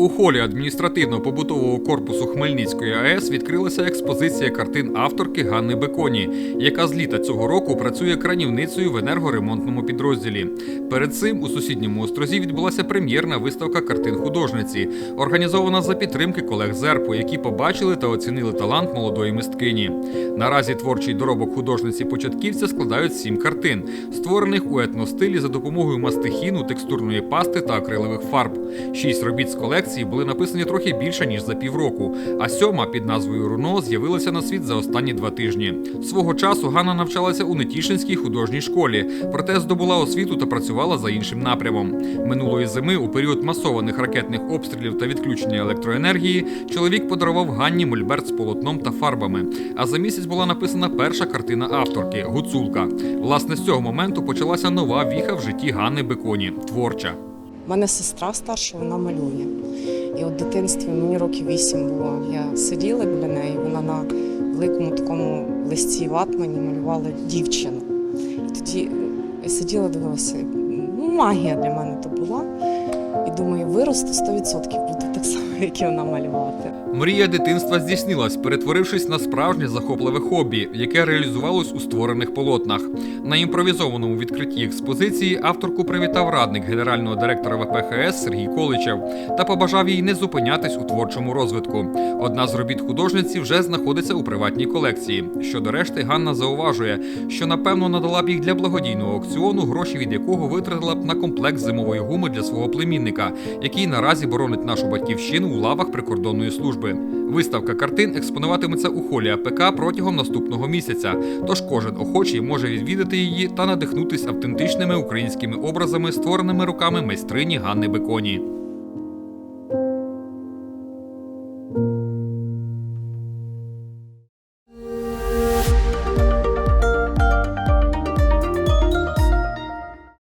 У холі адміністративно-побутового корпусу Хмельницької АЕС відкрилася експозиція картин авторки Ганни Беконі, яка з літа цього року працює кранівницею в енергоремонтному підрозділі. Перед цим у сусідньому острозі відбулася прем'єрна виставка картин художниці, організована за підтримки колег ЗЕРПу, які побачили та оцінили талант молодої мисткині. Наразі творчий доробок художниці початківця складають сім картин, створених у етностилі за допомогою мастихіну, текстурної пасти та акрилових фарб. Шість робіт з колекції були написані трохи більше ніж за півроку, а сьома під назвою Руно з'явилася на світ за останні два тижні. Свого часу Ганна навчалася у Нетішинській художній школі, проте здобула освіту та працювала за іншим напрямом. Минулої зими, у період масованих ракетних обстрілів та відключення електроенергії, чоловік подарував Ганні мольберт з полотном та фарбами. А за місяць була написана перша картина авторки Гуцулка. Власне, з цього моменту почалася нова віха в житті Ганни Беконі творча. У мене сестра старша, вона малює. І от в дитинстві мені років вісім було. Я сиділа біля неї, вона на великому такому листі ватмані малювала дівчину. І тоді я сиділа, дивилася. Ну, магія для мене то була. І думаю, виросту 100% буду так само, як і вона малювати. Мрія дитинства здійснилась, перетворившись на справжнє захопливе хобі, яке реалізувалось у створених полотнах. На імпровізованому відкритті експозиції авторку привітав радник генерального директора ВПХС Сергій Количев та побажав їй не зупинятись у творчому розвитку. Одна з робіт художниці вже знаходиться у приватній колекції. Щодо решти, Ганна зауважує, що напевно надала б їх для благодійного аукціону, гроші від якого витратила б на комплект зимової гуми для свого племінника, який наразі боронить нашу батьківщину у лавах прикордонної служби. Виставка картин експонуватиметься у холі АПК протягом наступного місяця. Тож кожен охочий може відвідати її та надихнутись автентичними українськими образами, створеними руками майстрині Ганни Беконі.